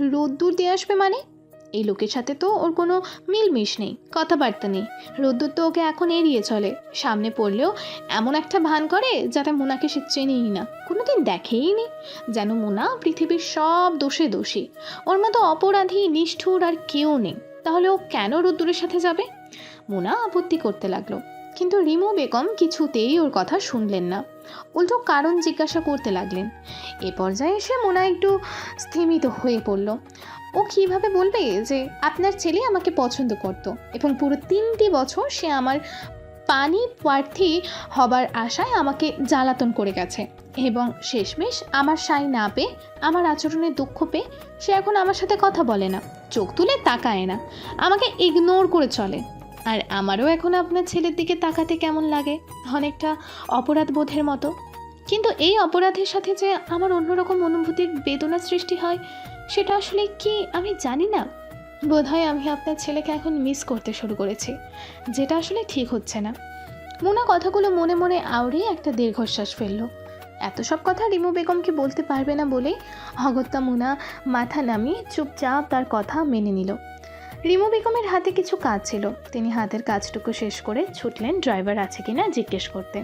রোদ্দুর দিয়ে আসবে মানে? এই লোকের সাথে তো ওর কোনো মিলমিশ নেই, কথাবার্তা নেই। রোদ্দুর তো ওকে এখন এড়িয়ে চলে। সামনে পড়লেও এমন একটা ভান করে যাতে মোনাকে সে চেনেই না। কোনোদিন দেখেই নি যেন মোনা পৃথিবীর সব দোষে দোষী। ওর মতো অপরাধী, নিষ্ঠুর আর কেউ নেই। তাহলে ও কেন রোদ্দুরের সাথে যাবে? মোনা আপত্তি করতে লাগল। কিন্তু রিমু বেগম কিছুতেই ওর কথা শুনলেন না। উল্টো কারণ জিজ্ঞাসা করতে লাগলেন। এ পর্যায়ে এসে মোনা একটু স্থিমিত হয়ে পড়ল। ও কীভাবে বলবে যে আপনার ছেলে আমাকে পছন্দ করত এবং পুরো তিনটি বছর সে আমার পানি প্রার্থী হবার আশায় আমাকে জ্বালাতন করে গেছে এবং শেষমেশ আমার সাই না পেয়ে, আমার আচরণে দুঃখ পেয়ে সে এখন আমার সাথে কথা বলে না, চোখ তুলে তাকায় না, আমাকে ইগনোর করে চলে। আর আমারও এখন আপনার ছেলের দিকে তাকাতে কেমন লাগে? অনেকটা অপরাধ বোধের মতো। কিন্তু এই অপরাধের সাথে যে আমার অন্যরকম অনুভূতির বেদনা সৃষ্টি হয়, সেটা আসলে কি আমি জানি না। বোধহয় আমি আপনার ছেলেকে এখন মিস করতে শুরু করেছি, যেটা আসলে ঠিক হচ্ছে না। মোনা কথাগুলো মনে মনে আওড়ে একটা দীর্ঘশ্বাস ফেলল। এত সব কথা রিমু বেগমকে বলতে পারবে না বলেই অগত্যা মুনা মাথা নামিয়ে চুপচাপ তার কথা মেনে নিল। রিমু বেগমের হাতে কিছু কাজ ছিল। তিনি হাতের কাজটুকু শেষ করে ছুটলেন ড্রাইভার আছে কিনা জিজ্ঞেস করতে।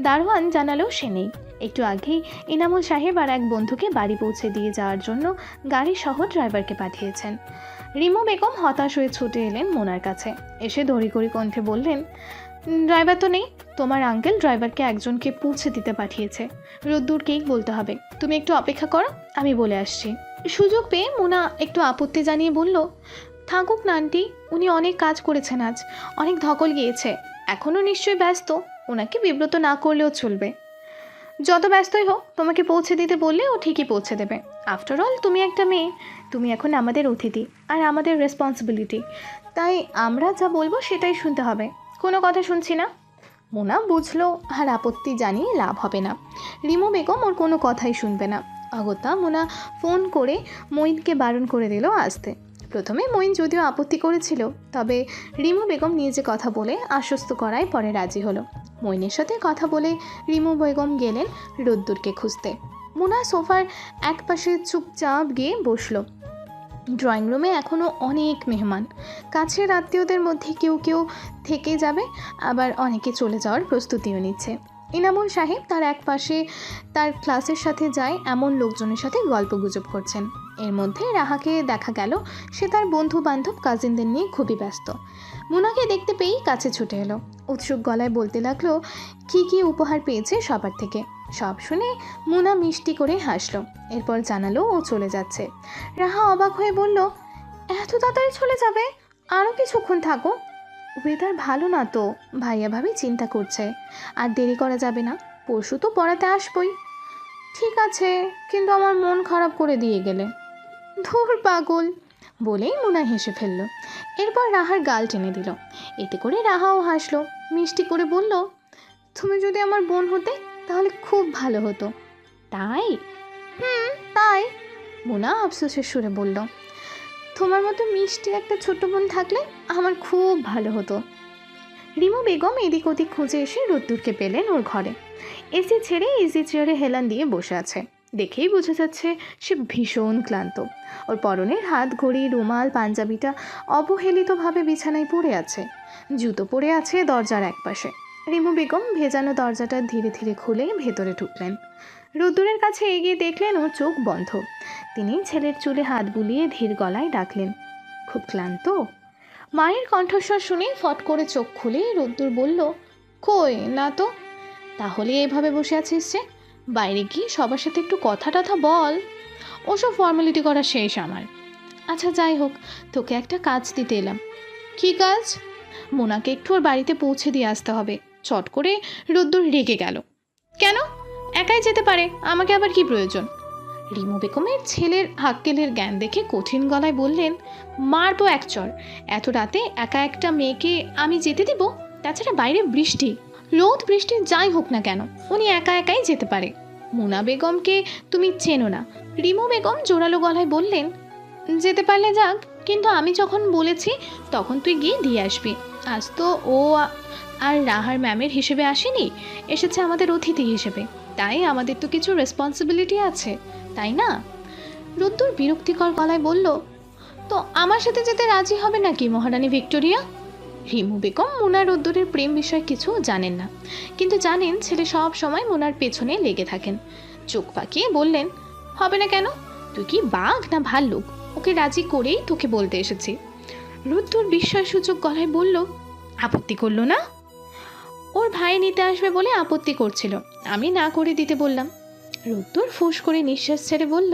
দারোয়ান জানালেও সে নেই। একটু আগেই ইনামুল সাহেব আর এক বন্ধুকে বাড়ি পৌঁছে দিয়ে যাওয়ার জন্য গাড়ি সহ ড্রাইভারকে পাঠিয়েছেন। রিমু বেগম হতাশ হয়ে ছুটে এলেন মোনার কাছে। এসে দড়িকড়ি কণ্ঠে বললেন, ড্রাইভার তো নেই। তোমার আঙ্কেল ড্রাইভারকে একজনকে পৌঁছে দিতে পাঠিয়েছে। রোদ্দুরকেই বলতে হবে। তুমি একটু অপেক্ষা করো, আমি বলে আসছি। সুযোগ পেয়ে মোনা একটু আপত্তি জানিয়ে বলল থাকুক না উনি অনেক কাজ করেছেন আজ। অনেক ধকল গিয়েছে। এখনও নিশ্চয়ই ব্যস্ত। ওনাকে বিব্রত না করলেও চলবে। যত ব্যস্তই হোক, তোমাকে পৌঁছে দিতে বললে ও ঠিকই পৌঁছে দেবে। আফটার অল তুমি একটা মেয়ে। তুমি এখন আমাদের অতিথি আর আমাদের রেসপন্সিবিলিটি তাই আমরা যা বলব সেটাই শুনতে হবে। কোনো কথা শুনছি না? মোনা বুঝলো আর আপত্তি জানিয়ে লাভ হবে না। রিমু বেগম ওর কোনো কথাই শুনবে না। অগত্যা মোনা ফোন করে মঈনকে বারণ করে দিল আসতে। প্রথমে মঈন যদিও আপত্তি করেছিল, তবে রিমু বেগম নিয়ে নিজে কথা বলে আশ্বস্ত করায় পরে রাজি হলো। মইনের সাথে কথা বলে রিমু বেগম গেলেন রোদ্দুরকে খুঁজতে। মোনা সোফার এক পাশে চুপচাপ গিয়ে বসল। ড্রয়িং রুমে এখনও অনেক মেহমান। কাছের আত্মীয়দের মধ্যে কেউ কেউ থেকে যাবে, আবার অনেকে চলে যাওয়ার প্রস্তুতিও নিচ্ছে। ইনামুল সাহেব তার এক পাশে তার ক্লাসের সাথে যায়, এমন লোকজনের সাথে গল্প গুজব করছেন। এর মধ্যে রাহাকে দেখা গেল। সে তার বন্ধু বান্ধব কাজিনদের নিয়ে খুবই ব্যস্ত। মুনাকে দেখতে পেয়েই কাছে ছুটে এলো। উৎসুক গলায় বলতে লাগল, কী কী উপহার পেয়েছে সবার থেকে? সব শুনে মুনা মিষ্টি করে হাসলো। এরপর জানালো, ও চলে যাচ্ছে। রাহা অবাক হয়ে বলল, এত তাড়াতাড়ি চলে যাবে? আরও কিছুক্ষণ থাকো। ওয়েদার ভালো না তো, ভাইয়া ভাবি চিন্তা করছে। আর দেরি করা যাবে না, পরশু তো পড়াতে আসবই। ঠিক আছে, কিন্তু আমার মন খারাপ করে দিয়ে গেলে। ধুর পাগল বলেই মোনা হেসে ফেলল। এরপর রাহার গাল টেনে দিল। এতে করে রাহাও হাসলো। মিষ্টি করে বলল, তুমি যদি আমার বোন হতে, তাহলে খুব ভালো হতো। তাই? হুম, তাই। মোনা আফসোসের সুরে বলল, তোমার মতো মিষ্টি একটা ছোট্ট বোন থাকলে আমার খুব ভালো হতো। রিমু বেগম এদিক ওদিক খুঁজে এসে রোদ্দুরকে পেলেন ওর ঘরে। এসি ছেড়ে ইজি চেয়ারে হেলান দিয়ে বসে আছে। দেখেই বোঝা যাচ্ছে সে ভীষণ ক্লান্ত। ওর পরনের হাত ঘড়ি, রুমাল, পাঞ্জাবিটা অবহেলিতভাবে বিছানায় পড়ে আছে। জুতো পড়ে আছে দরজার একপাশে। রিমু বেগম ভেজানো দরজাটা ধীরে ধীরে খুলে ভেতরে ঢুকলেন। রোদ্দুরের কাছে এগিয়ে দেখলেন ওর চোখ বন্ধ। তিনি ছেলের চুলে হাত বুলিয়ে ধীর গলায় ডাকলেন, খুব ক্লান্ত? মায়ের কণ্ঠস্বর শুনে ফট করে চোখ খুলে রোদ্দুর বলল, কই, না তো? তাহলে এভাবে বসে আছিস যে? বাইরে গিয়ে সবার সাথে একটু কথা টথা বল। ওসব ফর্মালিটি করা শেষ আমার। আচ্ছা যাই হোক, তোকে একটা কাজ দিতে এলাম। কী কাজ? মোনাকে একটু ওর বাড়িতে পৌঁছে দিয়ে আসতে হবে। চট করে রোদ্দুর রেগে গেল। কেন? একাই যেতে পারে, আমাকে আবার কি প্রয়োজন? রিমু বেগমের ছেলের হাক্কেলের জ্ঞান দেখে কঠিন গলায় বললেন, মারবো এক চর। এত রাতে একা একটা মেয়েকে আমি যেতে দিব? তাছাড়া বাইরে বৃষ্টি। রোদ, বৃষ্টি, যাই হোক না কেন, উনি একা একাই যেতে পারে। মুনা বেগমকে তুমি চেনো না। রিমু বেগম জোরালো গলায় বললেন, যেতে পারলে যাক, কিন্তু আমি যখন বলেছি, তখন তুই গিয়ে দিয়ে আসবি। আজ তো ও আর রাহার ম্যামের হিসেবে আসেনি, এসেছে আমাদের অতিথি হিসেবে। তাই আমাদের তো কিছু রেসপন্সিবিলিটি আছে, তাই না? রোদ্দুর বিরক্তিকর গলায় বলল, তো আমার সাথে যেতে রাজি হবে নাকি মহারানী ভিক্টোরিয়া? রিমু বেগম মোনার রোদ্দুরের প্রেম বিষয়ে কিছু জানেন না। কিন্তু জানেন ছেলে সব সময় মোনার পেছনে লেগে থাকেন। চোখ পাকিয়ে বললেন, হবে না কেন? তুই কি বাঘ না ভাল্লুক? ওকে রাজি করেই তোকে বলতে এসেছি। রুদ্দুর বিস্ময়সূচক গলায় বলল, আপত্তি করল না? ওর ভাই নিতে আসবে বলে আপত্তি করছিল। আমি না করে দিতে বললাম। রুদ্দুর ফুস করে নিঃশ্বাস ছেড়ে বলল,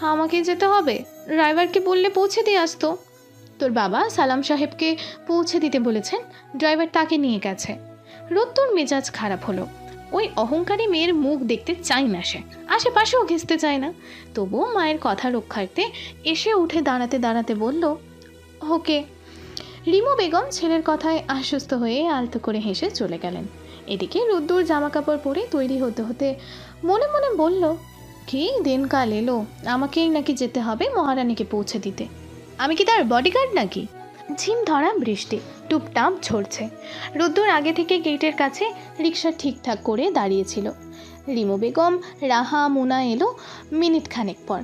আমাকে যেতে হবে। ড্রাইভারকে বললে পৌঁছে দিয়ে আসতো। তোর বাবা সালাম সাহেবকে পৌঁছে দিতে বলেছেন। ড্রাইভার তাকে নিয়ে গেছে। রুদ্দুর মেজাজ খারাপ হলো। ওই অহংকারী মেয়ের মুখ দেখতে চাই না সে। আশেপাশেও ঘেসতে চায় না। তবুও মায়ের কথা রক্ষার্থে এসে উঠে দাঁড়াতে দাঁড়াতে বলল, ওকে। রিমু বেগম ছেলের কথায় আশ্বস্ত হয়ে আলতো করে হেসে চলে গেলেন। এদিকে রোদ্দুর জামা কাপড় পরে তৈরি হতে হতে মনে মনে বলল, কি দিনকাল এলো। আমাকেই নাকি যেতে হবে মহারানীকে পৌঁছে দিতে। আমি কি তার বডিগার্ড নাকি? ঝিম ধরা বৃষ্টি, টুপটাপ ঝরছে। রুদ্দুর আগে থেকে গেটের কাছে রিক্সা ঠিকঠাক করে দাঁড়িয়েছিল। রিমু বেগম, রাহা, মুনা এলো মিনিট খানেক পর।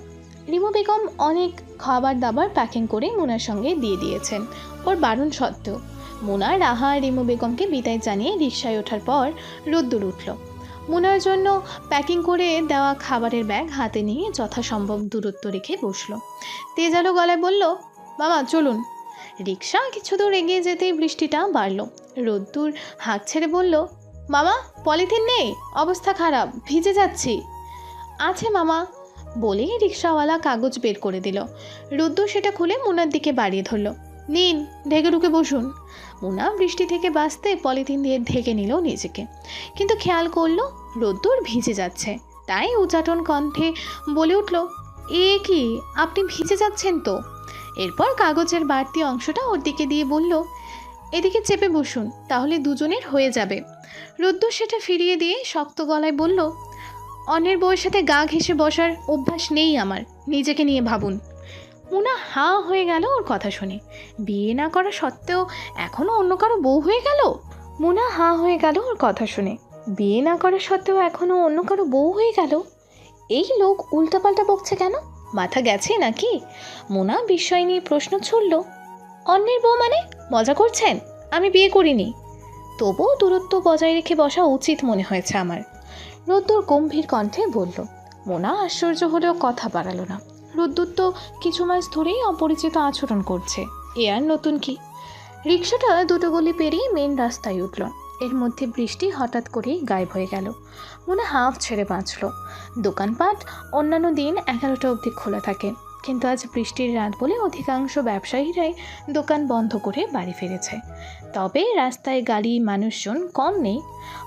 রিমু বেগম অনেক খাবার দাবার প্যাকিং করে মুনার সঙ্গে দিয়ে দিয়েছেন। ওর বারণ সত্ত্বেও। মুনা, রাহা, রিমু বেগমকে বিদায় জানিয়ে রিক্সায় ওঠার পর রোদ্দুর উঠল। মুনার জন্য প্যাকিং করে দেওয়া খাবারের ব্যাগ হাতে নিয়ে যথাসম্ভব দূরত্ব রেখে বসল। তেজালো গলায় বলল, বাবা, চলুন। রিক্সা কিছু দূর এগিয়ে যেতেই বৃষ্টিটা বাড়ল। রোদ্দুর হাত ছেড়ে বলল, মামা, পলিথিন নেই, অবস্থা খারাপ, ভিজে যাচ্ছি। আছে, মামা, বলেই রিক্সাওয়ালা কাগজ বের করে দিল। রোদ্দুর সেটা খুলে মুনার দিকে বাড়িয়ে ধরল, নিন, ঢেকে ঢুকে বসুন। মুনা বৃষ্টি থেকে বাঁচতে পলিথিন দিয়ে ঢেকে নিল নিজেকে। কিন্তু খেয়াল করল, রোদ্দুর ভিজে যাচ্ছে। তাই উচাটন কণ্ঠে বলে উঠল, এ কি, আপনি ভিজে যাচ্ছেন তো? এরপর কাগজের বাড়তি অংশটা ওর দিকে দিয়ে বলল, এদিকে চেপে বসুন, তাহলে দুজনের হয়ে যাবে। রোদ্দুর সেটা ফিরিয়ে দিয়ে শক্ত গলায় বলল, অন্যের বউয়ের সাথে গা ঘেঁষে বসার অভ্যাস নেই আমার, নিজেকে নিয়ে ভাবুন। মুনা হা হয়ে গেল ওর কথা শুনে। বিয়ে না করা সত্ত্বেও এখনও অন্য কারও বউ হয়ে গেল? মুনা হা হয়ে গেল ওর কথা শুনে। বিয়ে না করা সত্ত্বেও এখনও অন্য কারও বউ হয়ে গেল? এই লোক উল্টাপাল্টা বকছে কেন? মাথা গেছে নাকি? মোনা বিস্ময় নিয়ে প্রশ্ন ছুড়ল। অন্যের বউ মানে? মজা করছেন? আমি বিয়ে করিনি। তবুও দূরত্ব বজায় রেখে বসা উচিত মনে হয়েছে আমার। রোদ্দুর গম্ভীর কণ্ঠে বলল, মোনা আশ্চর্য হলেও কথা বাড়ালো না। রোদ্দুর তো কিছু মাস ধরেই অপরিচিত আচরণ করছে। এ আর নতুন কি? রিক্সাটা দুটো গলি পেরিয়ে মেন রাস্তায় উঠল। এর মধ্যে বৃষ্টি হঠাৎ করেই গায়েব হয়ে গেল। মনে হাফ ছেড়ে বাঁচল। দোকানপাট অন্যান্য দিন এগারোটা অবধি খোলা থাকে। কিন্তু আজ বৃষ্টির রাত বলে অধিকাংশ ব্যবসায়ীরাই দোকান বন্ধ করে বাড়ি ফিরেছে। তবে রাস্তায় গাড়ি, মানুষজন কম নেই।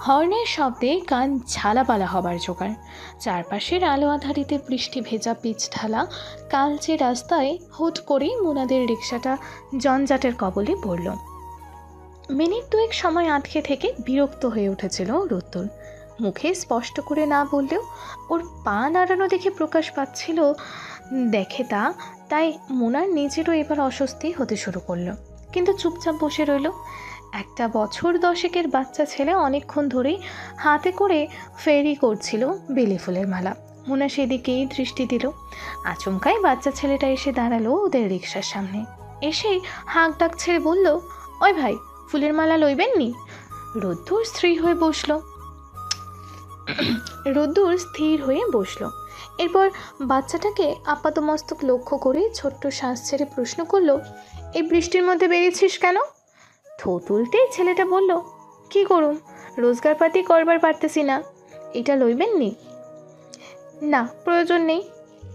হর্নের শব্দে কান ঝালাপালা হবার জোগাড়। চারপাশের আলো আধারিতে বৃষ্টি ভেজা পিচ ঢালা কালচে রাস্তায় হুট করেই মোনাদের রিক্সাটা জঞ্জাটের কবলে পড়ল। মিনিট দুয়েক সময় আটকে থেকে বিরক্ত হয়ে উঠেছিল রুদ্দুর মুখে স্পষ্ট করে না বললেও ওর পা নাড়ানো দেখে প্রকাশ পাচ্ছিল দেখে তা, তাই মোনার নিজেরও এবার অস্বস্তি হতে শুরু করল। কিন্তু চুপচাপ বসে রইল। একটা বছর দশেকের বাচ্চা ছেলে অনেকক্ষণ ধরেই হাতে করে ফেরি করছিল বেলি ফুলের মালা। মোনা সেদিকেই দৃষ্টি দিল। আচমকাই বাচ্চা ছেলেটা এসে দাঁড়াল ওদের রিক্সার সামনে। এসেই হাঁক ডাক ছেড়ে বলল, ওই ভাই, ফুলের মালা লইবেন নি? রোদ্দুর স্ত্রী হয়ে বসল। রোদ্দুর স্থির হয়ে বসল। এরপর বাচ্চাটাকে আপাতমস্তক লক্ষ্য করে ছোট্ট শ্বাস ছেড়ে প্রশ্ন করল, এই বৃষ্টির মধ্যে বেরিয়েছিস কেন? থো তুলতেই ছেলেটা বলল, কি করুম? রোজগারপাতি করবার পারতেছি না। এটা লইবেন নি? না, প্রয়োজন নেই।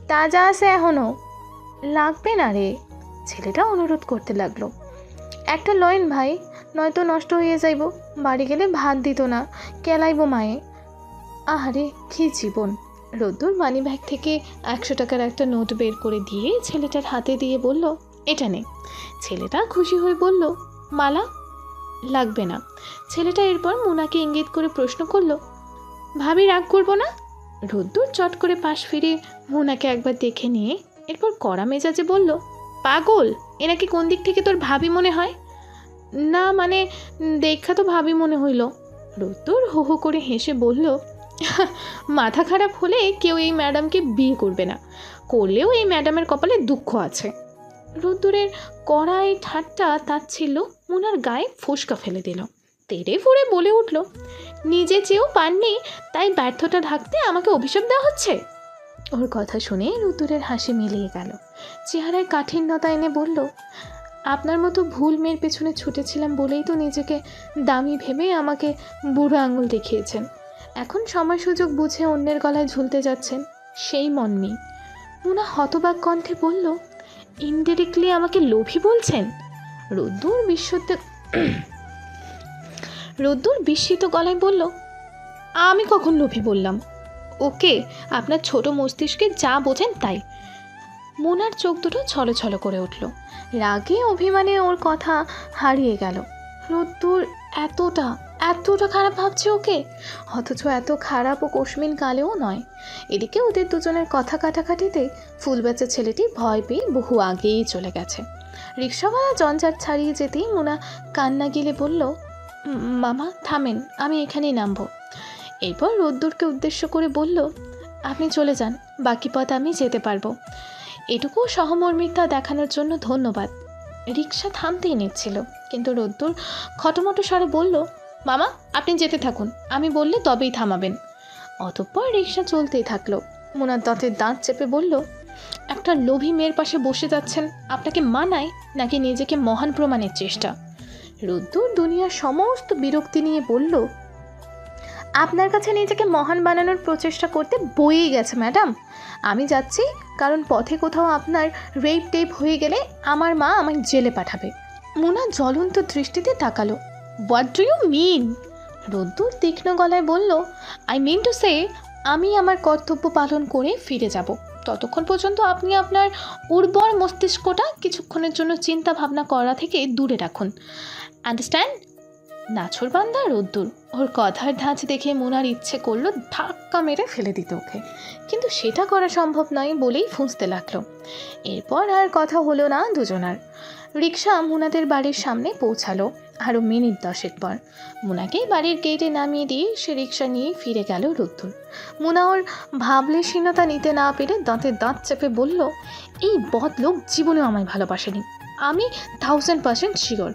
তাজা আছে এখনও লাগবে না রে। ছেলেটা অনুরোধ করতে লাগল, একটা লয়েন ভাই, নয়তো নষ্ট হয়ে যাইব। বাড়ি গেলে ভাত দিত না, কেলাইব মায়ে। আহারে, কি জীবন! রোদ্দুর মানি ব্যাগ থেকে একশো টাকার একটা নোট বের করে দিয়ে ছেলেটার হাতে দিয়ে বলল, এটা নে। ছেলেটা খুশি হয়ে বলল, মালা, লাগবে না। ছেলেটা এরপর মুনাকে ইঙ্গিত করে প্রশ্ন করল, ভাবি, রাগ করব না? রোদ্দুর চট করে পাশ ফিরে মুনাকে একবার দেখে নিয়ে এরপর কড়া মেজাজে বলল, পাগল, এ নাকি কোন দিক থেকে তোর ভাবি মনে হয়? না মানে দেখা তো ভাবি মনে হইল। রোদ্দুর হো হো করে হেসে বলল মাথা খারাপ হলে কেউ এই ম্যাডামকে বিয়ে করবে না। করলেও এই ম্যাডামের কপালে দুঃখ আছে। রোদ্দুরের কড়াই ঠাট্টা তার ছিল, মুনার গায়ে ফুসকা ফেলে দিল। তেড়ে ফুড়ে বলে উঠল, নিজে চেয়েও পাননি, তাই ব্যর্থতা ঢাকতে আমাকে অভিশাপ দেওয়া হচ্ছে? ওর কথা শুনে রুদ্দুরের হাসি মিলিয়ে গেল। চেহারায় কাঠিন্যতা এনে বলল, আপনার মতো ভুল মেয়ের পেছনে ছুটেছিলাম বলেই তো নিজেকে দামি ভেবে আমাকে বুড়ো আঙুল দেখিয়েছেন। এখন সময় সুযোগ বুঝে অন্যের গলায় ঝুলতে যাচ্ছেন সেই মনমি। মুনা হতবাক কণ্ঠে বলল ইনডিরেক্টলি আমাকে লোভী বলছেন? রোদ্দুর বিশ্বতে রোদ্দুর বিস্মিত গলায় বলল, আমি কখন লোভী বললাম? ওকে, আপনার ছোট মস্তিষ্কে যা বোঝেন তাই। মোনার চোখ দুটো ছলো ছলো করে উঠল। রাগে অভিমানে ওর কথা হারিয়ে গেল। রোদ্দুর এতটা এতটা খারাপ ভাবছে ওকে? অথচ এত খারাপ ও কশ্মিন কালেও নয়। এদিকে ওদের দুজনের কথা কাটাকাটিতে ফুল বেচা ছেলেটি ভয় পেয়ে বহু আগেই চলে গেছে। রিক্সাওয়ালা জঞ্জাট ছাড়িয়ে যেতেই মোনা কান্না গিলে বলল মামা, থামেন, আমি এখানেই নামবো। এরপর রোদ্দুরকে উদ্দেশ্য করে বলল, আপনি চলে যান, বাকি পথ আমি যেতে পারব। এটুকু সহমর্মিতা দেখানোর জন্য ধন্যবাদ। রিক্সা থামতেই নিচ্ছিল, কিন্তু রোদ্দুর খটোমটো স্বরে বলল মামা, আপনি যেতে থাকুন। আমি বললে তবেই থামাবেন। অতঃপর রিক্সা চলতেই থাকল। মোনার দাঁতের দাঁত চেপে বলল, একটা লোভী মেয়ের পাশে বসে যাচ্ছেন, আপনাকে মানায় নাকি নিজেকে মহান প্রমাণের চেষ্টা? রোদ্দুর দুনিয়ার সমস্ত বিরক্তি নিয়ে বলল, আপনার কাছে নিজেকে মহান বানানোর প্রচেষ্টা করতে বইই গেছে, ম্যাডাম। আমি যাচ্ছি কারণ পথে কোথাও আপনার রেপ টেপ হয়ে গেলে আমার মা আমায় জেলে পাঠাবে। মুনা জ্বলন্ত দৃষ্টিতে তাকালো। হোয়াট ডু ইউ মিন রোদ্দুর তীক্ষ্ণ গলায় বলল আই মিন টু সে আমি আমার কর্তব্য পালন করে ফিরে যাব। ততক্ষণ পর্যন্ত আপনি আপনার উর্বর মস্তিষ্কটা কিছুক্ষণের জন্য চিন্তা ভাবনা করা থেকে দূরে রাখুন। আন্ডারস্ট্যান্ড নাছর বান্দা রোদ্দুর ওর কথার ধাঁচ দেখে মোনার ইচ্ছে করল ধাক্কা মেরে ফেলে দিতে ওকে। কিন্তু সেটা করা সম্ভব নয় বলেই ফুঁসতে লাগল। এরপর আর কথা হলো না দুজনার। রিক্সা মোনাদের বাড়ির সামনে পৌঁছালো। আরও মিনিট দশেক পর মুনাকে বাড়ির গেটে নামিয়ে দিয়ে সে রিক্সা নিয়ে ফিরে গেল রুদ্দুর মুনা ওর ভাবলেশীনতা নিতে না পেরে দাঁতের দাঁত চেপে বলল, এই বদ লোক জীবনেও আমায় ভালোবাসেনি। আমি থাউজেন্ড পার্সেন্ট শিওর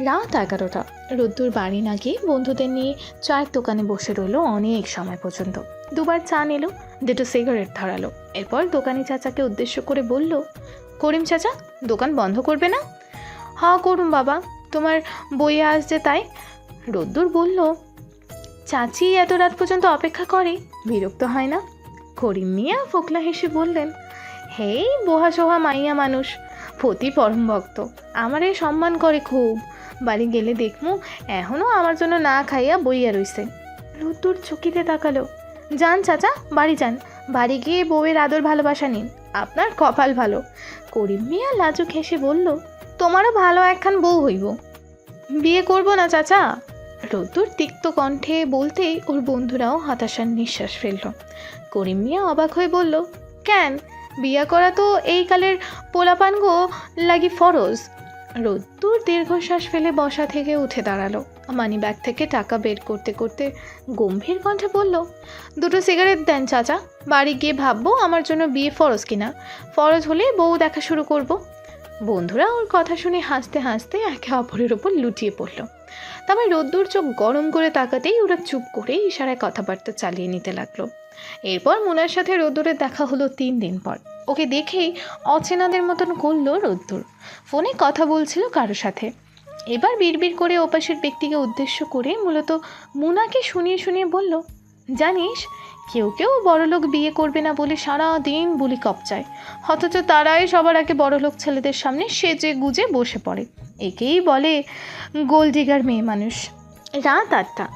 রাত এগারোটা। রোদ্দুর বাড়ি না গিয়ে বন্ধুদের নিয়ে চায়ের দোকানে বসে রইল অনেক সময় পর্যন্ত। দুবার চা নিল, দুটো সিগারেট ধরালো। এরপর দোকানি চাচাকে উদ্দেশ্য করে বলল, করিম চাচা, দোকান বন্ধ করবে না? হ করুম বাবা। তোমার বইয়ে আসছে তাই? রোদ্দুর বলল, চাচি এত রাত পর্যন্ত অপেক্ষা করে, বিরক্ত হয় না? করিম মিয়া ফোকলা হেসে বললেন, হেই বোহা সোহা মাইয়া মানুষ ফতি পরম ভক্ত, আমারে সম্মান করে খুব। বাড়ি গেলে দেখমু এখনও আমার জন্য না খাইয়া বইয়া রইছে। রুদ্দুর চকিতে তাকালো, যান চাচা, বাড়ি যান, বাড়ি গিয়ে বউয়ের আদর ভালোবাসা নিন, আপনার কপাল ভালো। করিম মিয়া লাজুক হেসে বলল তোমারও ভালো একখান বউ হইব। বিয়ে করব না, চাচা? রোদ্দুর তিক্ত কণ্ঠে বলতেই ওর বন্ধুরাও হতাশার নিঃশ্বাস ফেলল। করিম মিয়া অবাক হয়ে বলল, কেন? বিয়া করা তো এই কালের পোলাপানগো লাগি ফরজ। রোদ্দুর দীর্ঘশ্বাস ফেলে বসা থেকে উঠে দাঁড়াল। মানি ব্যাগ থেকে টাকা বের করতে করতে গম্ভীর কণ্ঠে বলল, দুটো সিগারেট দেন, চাচা। বাড়ি গিয়ে ভাববো আমার জন্য বিয়ে ফরজ কিনা। ফরজ হলে বউ দেখা শুরু করব। বন্ধুরা, ওর কথা শুনে হাসতে হাসতে একে অপরের ওপর লুটিয়ে পড়ল। তবে রোদ্দুর চোখ গরম করে তাকাতেই ওরা চুপ করে ইশারায় কথাবার্তা চালিয়ে নিতে লাগল। এরপর মুনার সাথে রোদ্দুরের দেখা হলো তিন দিন পর। ওকে দেখেই অচেনাদের মতন করল রোদ্দুর। ফোনে কথা বলছিল কারও সাথে। এবার বিড়বিড় করে ওপাশের ব্যক্তিকে উদ্দেশ্য করে মূলত মুনাকে শুনিয়ে শুনিয়ে বলল জানিস, কেউ কেউ বড়লোক বিয়ে করবে না বলে সারা দিন বুলি কপচায়। অথচ তারাই সবার আগে বড়লোক ছেলেদের সামনে সেজে গুজে বসে পড়ে। একেই বলে গোলডিগার মেয়ে মানুষ। রাত আটটা।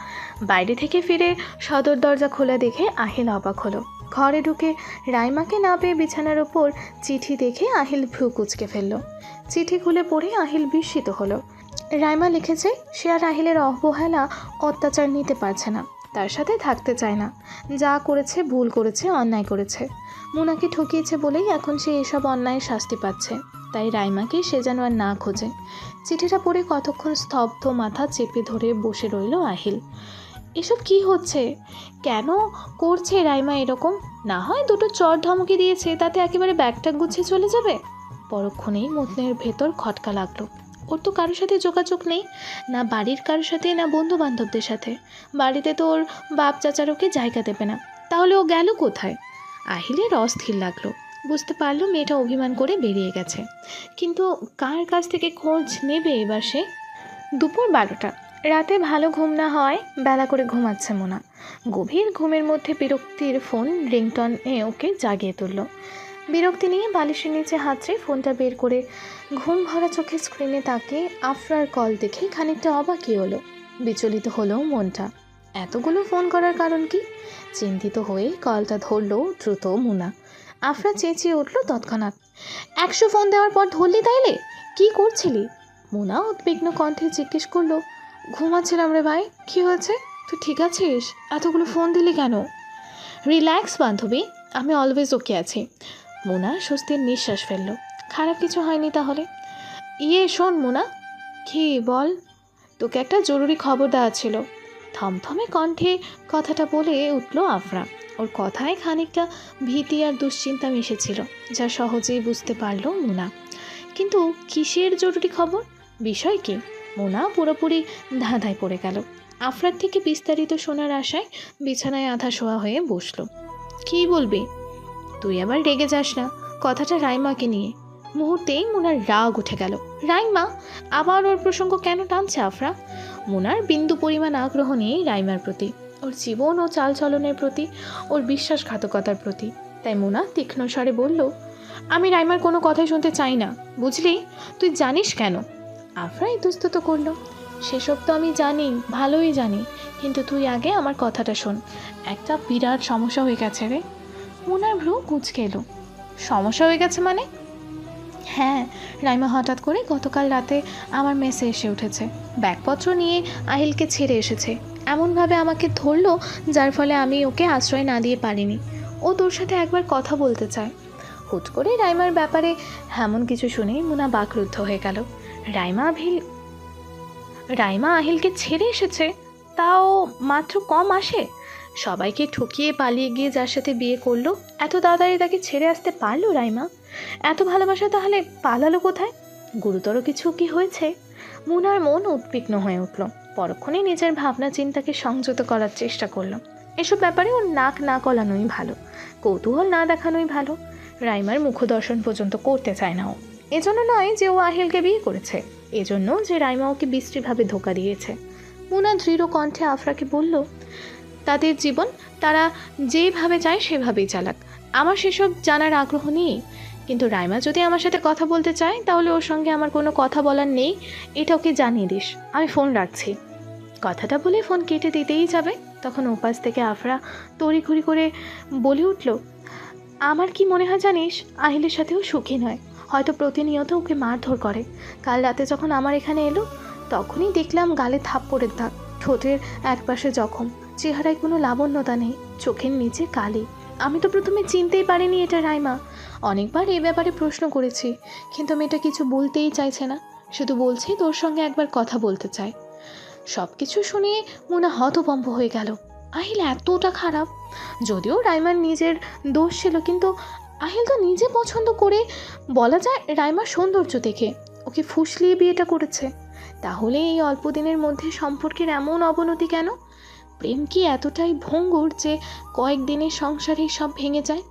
বাইরে থেকে ফিরে সদর দরজা খোলা দেখে আহিল অবাক হলো। ঘরে ঢুকে রাইমাকে না পেয়ে বিছানার ওপর চিঠি দেখে আহিল ভ্রু কুচকে ফেলল। চিঠি খুলে পড়ে আহিল বিস্মিত হলো। রাইমা লিখেছে, সে আর আহিলের অবহেলা অত্যাচার নিতে পারছে না। তার সাথে থাকতে চায় না। যা করেছে, ভুল করেছে, অন্যায় করেছে। মুনাকে ঠকিয়েছে বলেই এখন সে এসব অন্যায়ের শাস্তি পাচ্ছে। তাই রাইমাকে সে যেন আর না খোঁজে। চিঠিটা পড়ে কতক্ষণ স্তব্ধ মাথা চেপে ধরে বসে রইল আহিল। এসব কি হচ্ছে? কেন করছে রাইমা এরকম? না হয় দুটো চর ধমকি দিয়েছে, তাতে একেবারে ব্যাগটা গুছিয়ে চলে যাবে? পরক্ষণেই মতনের ভেতর খটকা লাগল। ওর তো কারোর সাথে যোগাযোগ নেই, না বাড়ির কারোর সাথে, না বন্ধু বান্ধবদের সাথে। বাড়িতে তো ওর বাপ চাচার ওকে জায়গা দেবে না। তাহলে ও গেল কোথায়? আহিলের অস্থির লাগল। বুঝতে পারল মেয়েটা অভিমান করে বেরিয়ে গেছে। কিন্তু কার কাছ থেকে খোঁজ নেবে এবার সে? দুপুর বারোটা। রাতে ভালো ঘুম না হয় বেলা করে ঘুমাচ্ছে মোনা। গভীর ঘুমের মধ্যে বিরক্তির ফোন রিংটন ওকে জাগিয়ে তুলল। বিরক্তি নিয়ে বালিশের নিচে হাতড়ে ফোনটা বের করে ঘুম ভরা চোখে স্ক্রিনে তাকে আফরার কল দেখে খানিকটা অবাকই হলো। বিচলিত হলো মনটা। এতগুলো ফোন করার কারণ কি? চিন্তিত হয়ে কলটা ধরলো দ্রুত মুনা। আফরা চেঁচিয়ে উঠল তৎক্ষণাৎ, একশো ফোন দেওয়ার পর ধরলি তাইলে? কি করছিলি? মুনা উদ্বিগ্ন কণ্ঠে জিজ্ঞেস করল, ঘুমাচ্ছিলাম রে ভাই, কি হয়েছে? তুই ঠিক আছিস? এতগুলো ফোন দিলি কেন? রিল্যাক্স বান্ধবী, আমি অলওয়েজ ওকে আছি। মোনা স্বস্তির নিঃশ্বাস ফেলল। খারাপ কিছু হয়নি তাহলে? ইয়ে শোন মোনা। কি, বল। তোকে একটা জরুরি খবর দেওয়া ছিল। থমথমে কণ্ঠে কথাটা বলে উঠল আফরা। ওর কথায় খানিকটা ভীতি আর দুশ্চিন্তা মিশেছিল, যা সহজেই বুঝতে পারল মোনা। কিন্তু কিসের জরুরি খবর? বিষয় কি? মোনা পুরোপুরি ধাঁধায় পড়ে গেল। আফরার থেকে বিস্তারিত শোনার আশায় বিছানায় আধা শোয়া হয়ে বসল। কী বলবি? তুই আবার রেগে যাস না। কথাটা রাইমাকে নিয়ে। মুহূর্তেই মোনার রাগ উঠে গেল। রাইমা, আবার ওর প্রসঙ্গ কেন টানছে আফরা? মোনার বিন্দু পরিমাণ আগ্রহ নেই রাইমার প্রতি, ওর জীবন ও চালচলনের প্রতি, ওর বিশ্বাসঘাতকতার প্রতি। তাই মোনা তীক্ষ্ণ স্বরে বলল, আমি রাইমার কোনো কথাই শুনতে চাই না। বুঝলি? তুই জানিস কেন? আফরা ইতস্তত করল, সেসব তো আমি জানি, ভালোই জানি। কিন্তু তুই আগে আমার কথাটা শোন। একটা বিরাট সমস্যা হয়ে গেছে রে। মোনার ভ্রু কুচকে এলো। সমস্যা হয়ে গেছে মানে? হ্যাঁ রাইমা হঠাৎ করে গতকাল রাতে আমার মেসে এসে উঠেছে। ব্যাগপত্র নিয়ে আহিলকে ছেড়ে এসেছে। এমনভাবে আমাকে ধরলো, যার ফলে আমি ওকে আশ্রয় না দিয়ে পারিনি। ও তোর সাথে একবার কথা বলতে চায়। হুট করে রাইমার ব্যাপারে এমন কিছু শুনেই মুনা বাকরুদ্ধ হয়ে গেল। রাইমা আহিল, রাইমা আহিলকে ছেড়ে এসেছে? তাও মাত্র কম আসে? সবাইকে ঠকিয়ে পালিয়ে গিয়ে যার সাথে বিয়ে করল, এত তাড়াতাড়ি তাকে ছেড়ে আসতে পারল রাইমা? এত ভালোবাসা তাহলে পালালো কোথায়? গুরুতর কিছু কি হয়েছে? মুনার মন উদ্বিগ্ন হয়ে উঠল। পরক্ষণে নিজের ভাবনা চিন্তাকে সংযত করার চেষ্টা করল। এসব ব্যাপারে ওর নাক না কলানোই ভালো, কৌতূহল না দেখানোই ভালো। রাইমার মুখদর্শন পর্যন্ত করতে চায় না ও। এজন্য নয় যে ও আহিলকে বিয়ে করেছে, এজন্য যে রাইমা ওকে বিশ্রীভাবে ধোকা দিয়েছে। মুনা দৃঢ় কণ্ঠে আফরাকে বলল তাদের জীবন তারা যেভাবে চায় সেভাবেই চালাক। আমার সেসব জানার আগ্রহ নেই। কিন্তু রাইমা যদি আমার সাথে কথা বলতে চায়, তাহলে ওর সঙ্গে আমার কোনো কথা বলার নেই। এটা ওকে জানিয়ে দিস। আমি ফোন রাখছি। কথাটা বলে ফোন কেটে দিতেই যাবে। তখন উপাস থেকে আফরা তড়ি তড়িঘড়ি করে বলে উঠল, আমার কি মনে হয় জানিস, আহিলের সাথেও সুখী নয়। হয়তো প্রতিনিয়ত ওকে মারধর করে। কাল রাতে যখন আমার এখানে এলো, তখনই দেখলাম গালে থাপ থাপ্পড়ের দাগ, ঠোঁটের একপাশে জখম। চেহারায় কোনো লাবণ্যতা নেই, চোখের নিচে কালি। আমি তো প্রথমে চিনতেই পারিনি এটা রাইমা। অনেকবার এ ব্যাপারে প্রশ্ন করেছি, কিন্তু মেয়েটা কিছু বলতেই চাইছে না। শুধু বলছে তোর সঙ্গে একবার কথা বলতে চায় সব কিছু শুনে মনে হতভম্ব হয়ে গেল। আহিল এতটা খারাপ। যদিও রাইমার নিজের দোষ ছিল, কিন্তু আহিল তো নিজে পছন্দ করে বলা যায় রাইমার সৌন্দর্য দেখে। ওকে ফুসলিয়ে বিয়েটা করেছে। তাহলে এই অল্প দিনের মধ্যে সম্পর্কের এমন অবনতি কেন? প্রেম কি এতটাই ভঙ্গুর যে কয়েকদিনের সংসারেই সব ভেঙে যায়?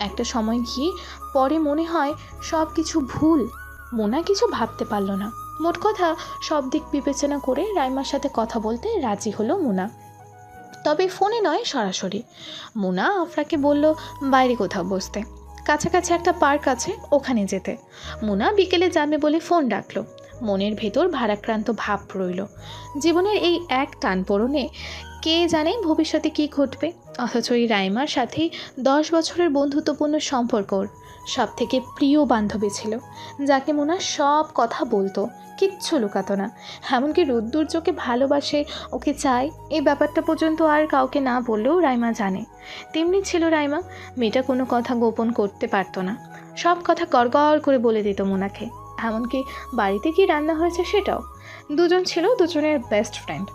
একটা সময় গিয়ে পরে মনে হয় সব কিছু ভুল। মোনা কিছু ভাবতে পারল না। মোট কথা, সব দিক বিবেচনা করে রাইমার সাথে কথা বলতে রাজি হলো মোনা। তবে ফোনে নয় সরাসরি। মোনা আফরাকে বলল, বাইরে কোথাও বসতে। কাছাকাছি একটা পার্ক আছে, ওখানে যেতে। মোনা বিকেলে যাবে বলে ফোন রাখল। মনের ভেতর ভারাক্রান্ত ভাব রইল। জীবনের এই এক টানপোড়নে কে জানে ভবিষ্যতে কি ঘটবে। অথচ এই রাইমার সাথেই দশ বছরের বন্ধুত্বপূর্ণ সম্পর্ক সব থেকে প্রিয় বান্ধবী ছিল, যাকে মোনা সব কথা বলতো, কিচ্ছু লুকাতো না। এমনকি রুদ্দুর চোখে ভালোবাসে, ওকে চায় এই ব্যাপারটা পর্যন্ত আর কাউকে না বললেও রাইমা জানে। তেমনি ছিল রাইমা, মেয়েটা কোনো কথা গোপন করতে পারতো না। সব কথা গড়গড় করে বলে দিত মোনাকে। এমনকি বাড়িতে কি রান্না হয়েছে সেটাও। দুজন ছিল দুজনের বেস্ট ফ্রেন্ড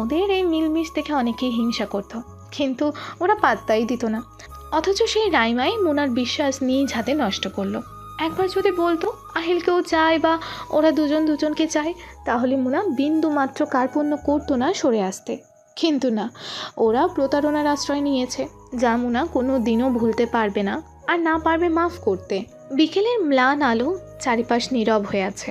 ওদের এই মিলমিশ দেখে অনেকেই হিংসা করতো, কিন্তু ওরা পাত্তাই দিত না। অথচ সেই রাইমাই মোনার বিশ্বাস নিজ হাতে নষ্ট করল। একবার যদি বলতো, আহিলকেও চায় বা ওরা দুজন দুজনকে চায়, তাহলে মোনা বিন্দু মাত্র কার্পণ্য করতো না সরে আসতে। কিন্তু না, ওরা প্রতারণার আশ্রয় নিয়েছে, যা মোনা কোনো দিনও ভুলতে পারবে না, আর না পারবে মাফ করতে। বিকেলের ম্লান আলো চারিপাশ নীরব হয়ে আছে।